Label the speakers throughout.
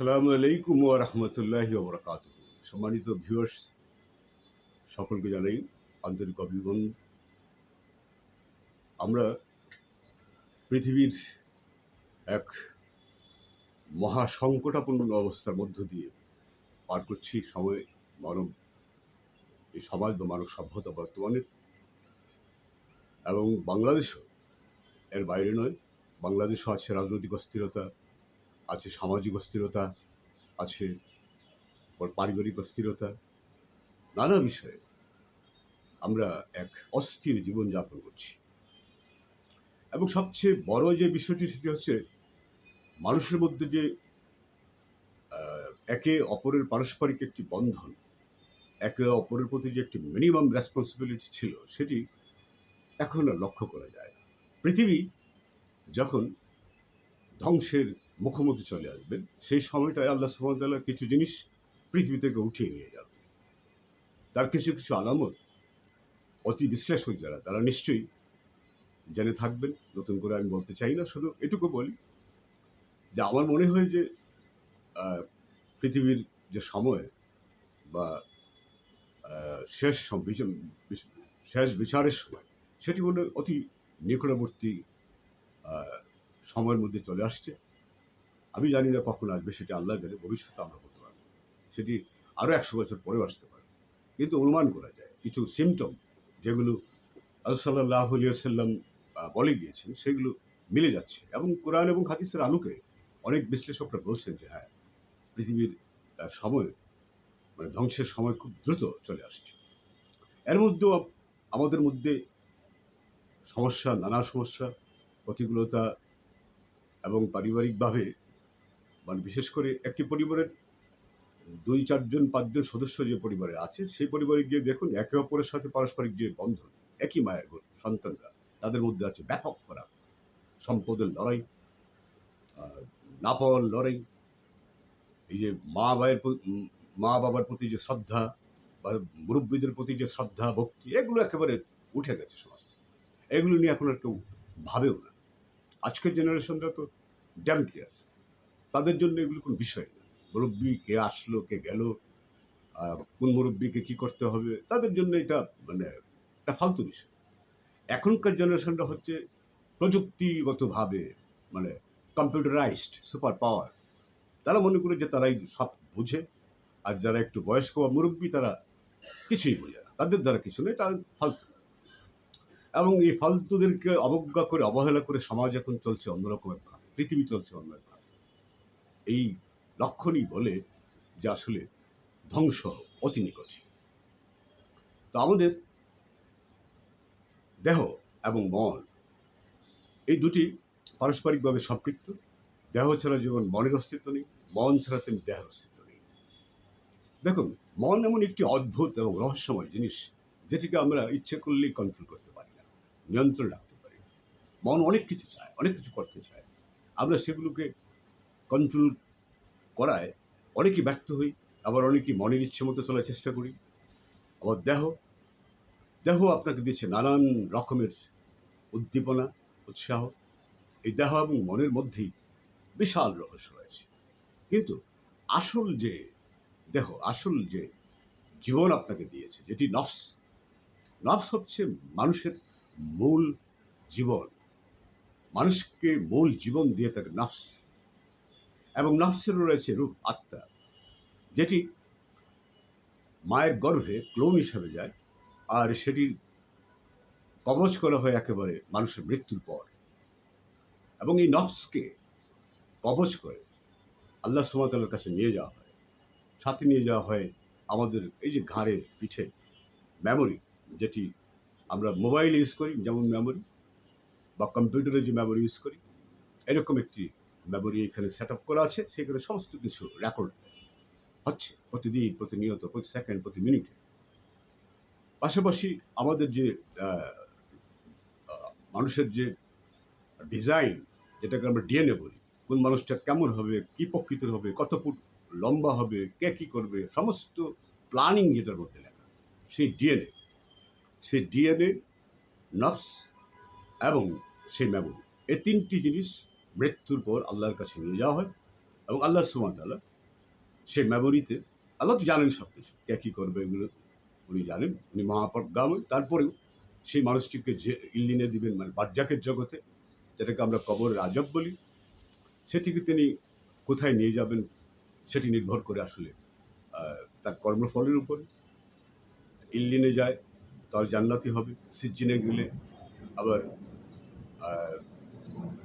Speaker 1: আসসালামু আলাইকুম ওয়া রাহমাতুল্লাহি ওয়া বারাকাতুহু। সম্মানিত ভিউয়ার্স সকলকে জানাই আন্তরিক অভিনন্দন। আমরা পৃথিবীর এক মহা সংকটাপন্ন অবস্থার মধ্য দিয়ে পার করছি সময়, মানব, এই সমাজ বা মানব সভ্যতা বর্তমানে। এবং বাংলাদেশও এর বাইরে নয়, বাংলাদেশও আছে রাজনৈতিক অস্থিরতা আছে সামাজিক অস্থিরতা, আছে পর- পারিবারিক অস্থিরতা, নানা বিষয়ে আমরা এক অস্থির জীবনযাপন করছি এবং সবচেয়ে বড় যে বিষয়টি সেটি হচ্ছে মানুষের মধ্যে যে একে অপরের পারস্পরিক একটি বন্ধন, একে অপরের প্রতি যে একটি মিনিমাম রেসপন্সিবিলিটি ছিল সেটি এখন আর লক্ষ্য করা যায়। পৃথিবী যখন ধ্বংসের মুখোমুখি চলে আসবেন। সেই সময়টায় আল্লাহ সুমতাল্লাহ কিছু জিনিস পৃথিবী থেকে উঠিয়ে নিয়ে যাবে তার কিছু কিছু আলামত অতি বিশ্লেষক যারা, তারা নিশ্চয়ই জেনে থাকবেন। নতুন করে আমি বলতে চাই না, শুধু এটুকু বলি যে আমার মনে হয় যে পৃথিবীর যে সময় বা শেষ শেষ বিচারের সময়, সেটি মনে অতি নিকটবর্তী সময়ের মধ্যে চলে আসছে। আমি জানি না কখন আসবে, সেটা আল্লাহ জানে, ভবিষ্যতে আমরা বলতে পারব। সেটি আরও একশো বছর পরেও আসতে পারে। কিন্তু অনুমান করা যায়, কিছু সিমটম যেগুলো আলসাল্লাহ সাল্লাম বলে গিয়েছেন, সেগুলো মিলে যাচ্ছে। এবং কোরআন এবং হাদিসের আলোকে অনেক বিশ্লেষকরা বলছেন যে হ্যাঁ পৃথিবীর সময় মানে ধ্বংসের সময় খুব দ্রুত চলে আসছে। এর মধ্যেও আমাদের মধ্যে সমস্যা, নানা সমস্যা, প্রতিকূলতা এবং পারিবারিকভাবে মানে বিশেষ করে একটি পরিবারের দুই, চারজন, পাঁচজন সদস্য যে পরিবারে আছে, সেই পরিবারে গিয়ে দেখুন একে অপরের সাথে পারস্পরিক যে বন্ধন, একই মায়ের সন্তানরা, তাদের মধ্যে আছে ব্যাপক করা, সম্পদের লড়াই না পাওয়ার লড়াই, এই যে মা বাবার মা বাবার প্রতি যে শ্রদ্ধা বা মুরব্বীদের প্রতি যে শ্রদ্ধা, ভক্তি, এগুলো একেবারে উঠে গেছে সমাজ। এগুলো নিয়ে এখন আর কেউ ভাবেও না। আজকের জেনারেশনরা তো ড্যাম কেয়ার তাদের জন্য এগুলো কোনো বিষয় না। মুরব্বী কে আসলো, কে গেল কোন মুরব্বীকে কি করতে হবে, তাদের জন্য এটা মানে একটা ফালতু বিষয়। এখনকার জেনারেশনটা হচ্ছে প্রযুক্তিগতভাবে মানে কম্পিউটারাইজড সুপার পাওয়ার তারা মনে করে যে তারাই সব বুঝে, আর যারা একটু বয়স্ক বা মুরব্বী তারা কিছুই বোঝে না। তাদের দ্বারা কিছু নেই, তারা ফালতু। এবং এই ফালতুদেরকে অবজ্ঞা করে, অবহেলা করে সমাজ এখন চলছে অন্যরকমের ভাবে পৃথিবী চলছে অন্যরকম এই লক্ষণই বলে যে আসলে ধ্বংস অতি নিকটে। তো আমাদের দেহ এবং মন, এই দুটি পারস্পরিকভাবে সম্পৃক্ত। দেহ ছাড়া জীবন মনের অস্তিত্ব নেই, মন ছাড়া তেমনি দেহের অস্তিত্ব নেই। দেখুন, মন এমন একটি অদ্ভুত এবং রহস্যময় জিনিস যেটিকে আমরা ইচ্ছে করলেই কন্ট্রোল করতে পারি না, নিয়ন্ত্রণ রাখতে পারি। মন অনেক কিছু চায়, অনেক কিছু করতে চায়। আমরা সেগুলোকে কন্ট্রোল করায়, অনেকেই ব্যর্থ হই, আবার অনেকেই মনের ইচ্ছে মতো চলার চেষ্টা করি। আবার দেহ দেহ আপনাকে দিচ্ছে নানান রকমের উদ্দীপনা, উৎসাহ। এই দেহ এবং মনের মধ্যেই বিশাল রহস্য রয়েছে। কিন্তু আসল যে দেহ, আসল যে জীবন আপনাকে দিয়েছে, যেটি নফস নফস হচ্ছে মানুষের মূল জীবন। মানুষকে মূল জীবন দিয়ে থাকে নফস এবং নফসেরও রয়েছে রূপ আত্মা, যেটি মায়ের গর্ভে ক্লোন হিসাবে যায় আর সেটি কবচ করা হয় একেবারে মানুষের মৃত্যুর পর। এবং এই নফসকে কবচ করে আল্লাহ সুমাতার কাছে নিয়ে যাওয়া হয়। সাথে নিয়ে যাওয়া হয় আমাদের এই যে ঘাড়ে, পিঠে মেমোরি যেটি আমরা মোবাইল ইউজ করি, যেমন মেমোরি বা কম্পিউটারে যে মেমোরি ইউজ করি, এরকম একটি মেমোরি এখানে সেট আপ করা আছে, সেখানে সমস্ত কিছু রেকর্ড হচ্ছে প্রতিদিন, প্রতিনিয়ত, প্রতি সেকেন্ড প্রতি মিনিটে পাশাপাশি আমাদের যে মানুষের যে ডিজাইন যেটাকে আমরা ডিএনএ বলি, কোন মানুষটা কেমন হবে, কি প্রকৃতির হবে, কত ফুট লম্বা হবে, কে কি করবে, সমস্ত প্ল্যানিং যেটার মধ্যে লেখা, সেই ডিএনএ সেই ডিএনএ নফস এবং সেই মেমোরি এই তিনটি জিনিস মৃত্যুর পর আল্লাহর কাছে নিয়ে যাওয়া হয় এবং আল্লাহ সুমাতালা সে মেমোরিতে আল্লাহ তো জানেন সব কিছু কে কী করবে এগুলো উনি জানেন। উনি মহাপজ্ঞাময় তারপরেও সেই মানুষটিকে যে ইল্লিনে দিবেন মানে বার্জাকের জগতে, যেটাকে আমরা কবর রাজব বলি, সেটিকে তিনি কোথায় নিয়ে যাবেন সেটি নির্ভর করে আসলে তার কর্মফলের উপরে। ইল্লিনে যায়, তার জান্নাতি হবে, সিজ্জিনে গেলে আবার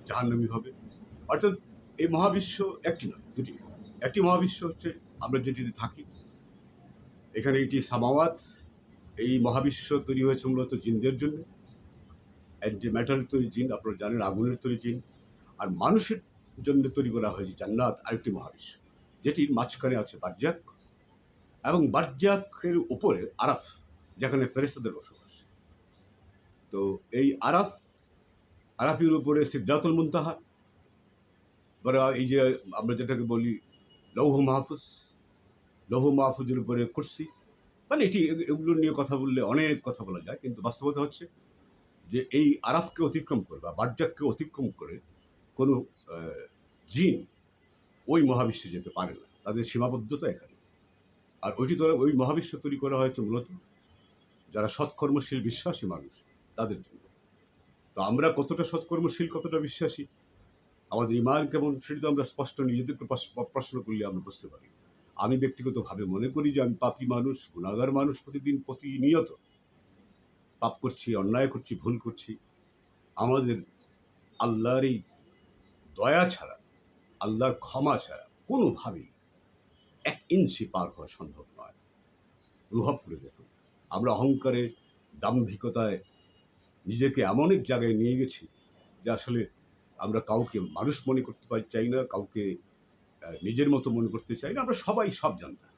Speaker 1: জাহান্নামী হবে। অর্থাৎ এই মহাবিশ্ব একটি নয়, দুটি। একটি মহাবিশ্ব হচ্ছে আমরা যেটিতে থাকি। এখানে এটি সামাওয়াত। এই মহাবিশ্ব তৈরি হয়েছে মূলত জিনদের জন্য। অ্যান্টি ম্যাটারের তৈরি জিন, আপনারা জানেন আগুনের তৈরি জিন। আর মানুষের জন্য তৈরি করা হয়েছে জান্নাত আরেকটি মহাবিশ্ব যেটির মাঝখানে আছে বার্জাক এবং বার্জাকের উপরে আরাফ, যেখানে ফেরেস্তাদের বসবাস। তো এই আরাফ আরাফির উপরে সিদ্ধাতুল মুনতাহা। বড় এই যে আমরা যেটাকে বলি লৌহ মাহফুজ, লৌহ মাহফুজের উপরে কুর্সি মানে এটি এগুলো নিয়ে কথা বললে অনেক কথা বলা যায়, কিন্তু বাস্তবতা হচ্ছে যে এই আরাফকে অতিক্রম করে বা বার্জাককে অতিক্রম করে কোনো জিন ওই মহাবিশ্বে যেতে পারে না। তাদের সীমাবদ্ধতা এখানে। আর ওইটি তো ওই মহাবিশ্ব তৈরি করা হয়েছে মূলত যারা সৎকর্মশীল, বিশ্বাসী মানুষ, তাদের জন্য। তো আমরা কতটা সৎকর্মশীল, কতটা বিশ্বাসী? আমাদের ইমান কেমন সেটি তো আমরা স্পষ্ট নিজেদেরকে প্রশ্ন করলে আমরা বুঝতে পারি। আমি ব্যক্তিগতভাবে মনে করি যে আমি পাপী মানুষ গুণাগার মানুষ প্রতিদিন, প্রতিনিয়ত পাপ করছি, অন্যায় করছি, ভুল করছি। আমাদের আল্লাহর এই দয়া ছাড়া, আল্লাহর ক্ষমা ছাড়া কোনোভাবেই এক ইঞ্চি পার হওয়া সম্ভব নয়। অনুভব করে দেখুন। আমরা অহংকারে, দাম্ভিকতায় নিজেকে এমন এক জায়গায় নিয়ে গেছি যে আসলে আমরা কাউকে মানুষ মনে করতে পারি চাই না, কাউকে নিজের মতো মনে করতে চাই না। আমরা সবাই সব জানতাম।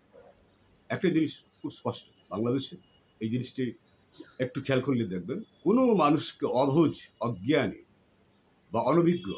Speaker 1: একটা জিনিস খুব স্পষ্ট, বাংলাদেশে এই জিনিসটি একটু খেয়াল করলে দেখবেন, কোনো মানুষকে অভোজ অজ্ঞানী বা অনভিজ্ঞ